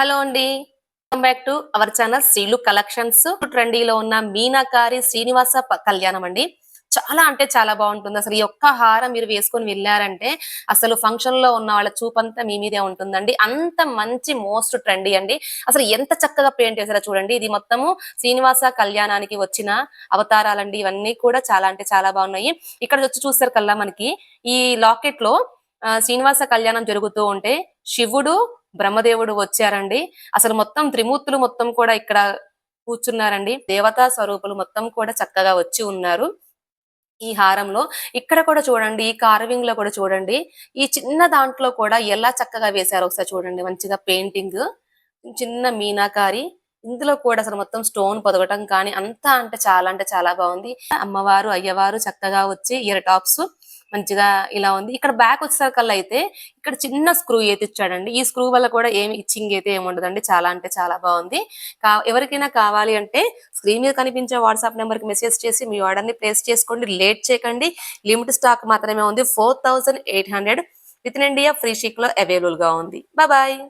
Hello అండి. Welcome back to our channel Srilu collections ట్రెండీలో ఉన్న మీనాకారి శ్రీనివాస ప- కళ్యాణం అండి. చాలా అంటే చాలా బాగుంటుంది. అసలు ఈ ఒక్క హారం మీరు వేసుకొని వెళ్ళారంటే అసలు ఫంక్షన్లో ఉన్న వాళ్ళ చూపంతా మీ మీదే ఉంటుందండి. అంత మంచి మోస్ట్ ట్రెండీ అండి. అసలు ఎంత చక్కగా పెయింట్ చేశారో చూడండి. ఇది మొత్తము శ్రీనివాస కళ్యాణానికి వచ్చిన అవతారాలండి. ఇవన్నీ కూడా చాలా అంటే చాలా బాగున్నాయి. ఇక్కడ వచ్చి చూస్తారు కల్లా మనకి. ఈ లాకెట్లో శ్రీనివాస కళ్యాణం జరుగుతూ ఉంటే శివుడు బ్రహ్మదేవుడు వచ్చారండి. అసలు మొత్తం త్రిమూర్తులు మొత్తం కూడా ఇక్కడ కూర్చున్నారండి. దేవతా స్వరూపులు మొత్తం కూడా చక్కగా వచ్చి ఉన్నారు. ఈ హారంలో ఇక్కడ కూడా చూడండి ఈ కార్వింగ్లో కూడా చూడండి. ఈ చిన్న దాంట్లో కూడా ఎలా చక్కగా వేశారు ఒకసారి చూడండి. మంచిగా పెయింటింగ్ చిన్న మీనాకారి ఇందులో కూడా అసలు మొత్తం స్టోన్ పొదగటం కానీ అంతా అంటే చాలా అంటే చాలా బాగుంది. అమ్మవారు అయ్యవారు చక్కగా వచ్చి ఇయర్ టాప్స్ మంచిగా ఇలా ఉంది. ఇక్కడ బ్యాక్ వచ్చేసరికల్లా అయితే ఇక్కడ చిన్న స్క్రూ అయితే ఇచ్చాడండి. ఈ స్క్రూ వల్ల కూడా ఏమి ఇచ్చింగ్ అయితే ఏముండదండి చాలా అంటే చాలా బాగుంది. కా- ఎవరికైనా కావాలి అంటే స్క్రీన్ మీద కనిపించే వాట్సాప్ నెంబర్కి మెసేజ్ చేసి మీ ఆర్డర్ని ప్లేస్ చేసుకోండి. లేట్ చేయకండి. లిమిట్ స్టాక్ మాత్రమే ఉంది. Four thousand eight hundred with in India free షిక్లో అవైలబుల్గా ఉంది. బాయ్